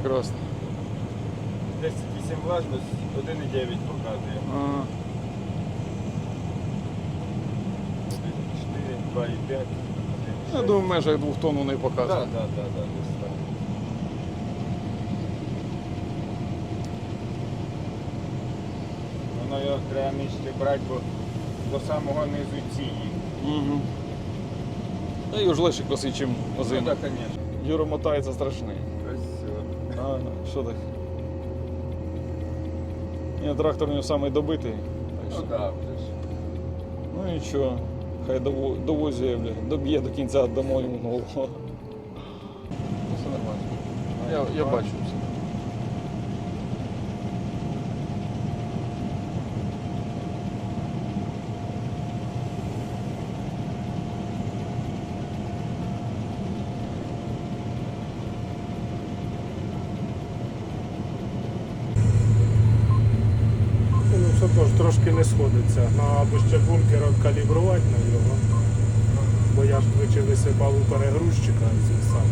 прекрасно. 10,8 влажність, 1,9 показує. Ага. 4, 2,5. Я думаю, в межах двох тонн не Так, показує. так, так, так, десь так. Воно його треба нижче брати, бо до самого низу цієї. Угу. Та й уж легше косить, чим Ну, озина. так, звісно. Юра мотається страшний. Ага, що так? Ні, трактор у нього самий добитий. Так Ну що- так, вже ж. Ну нічого, хай дово- довозює, бля, доб'є до кінця домой йому голову. Все нормально. Я, я бачу все. Ну, все теж трошки не сходиться. Ну, або ще бункер калібрувати на нього. Бо я ж двічі висипав у перегрузчика цей сам.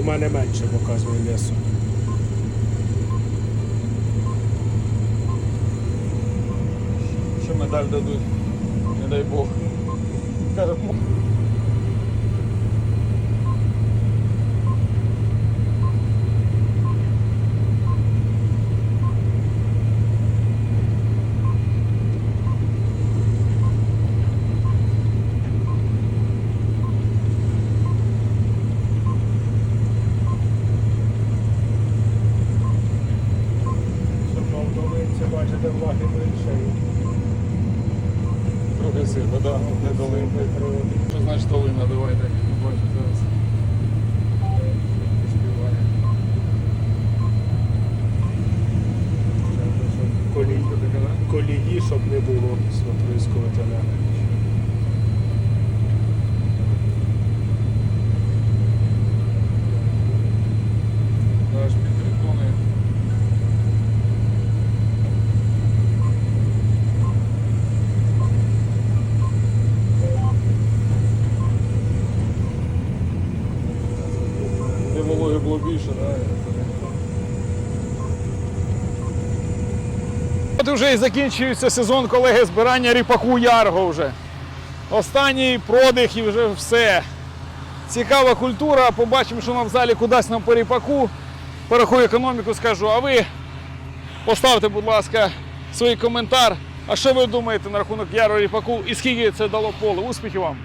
У мене менше показує весу. Що медаль дадуть, не дай Бог. Бачите, влаги менше. трохи сильно, да, не долинка. Що значить долина, давайте. побачимо зараз. Колії, щоб не було з Де було більше, да? От вже і закінчується сезон колеги збирання ріпаку ярго вже. Останній продих і вже все. Цікава культура. Побачимо, що нам в залі кудись нам по ріпаку. Порахую економіку, скажу. А ви поставте, будь ласка, свій коментар. А що ви думаєте на рахунок яру ріпаку і скільки це дало поле? Успіхів вам!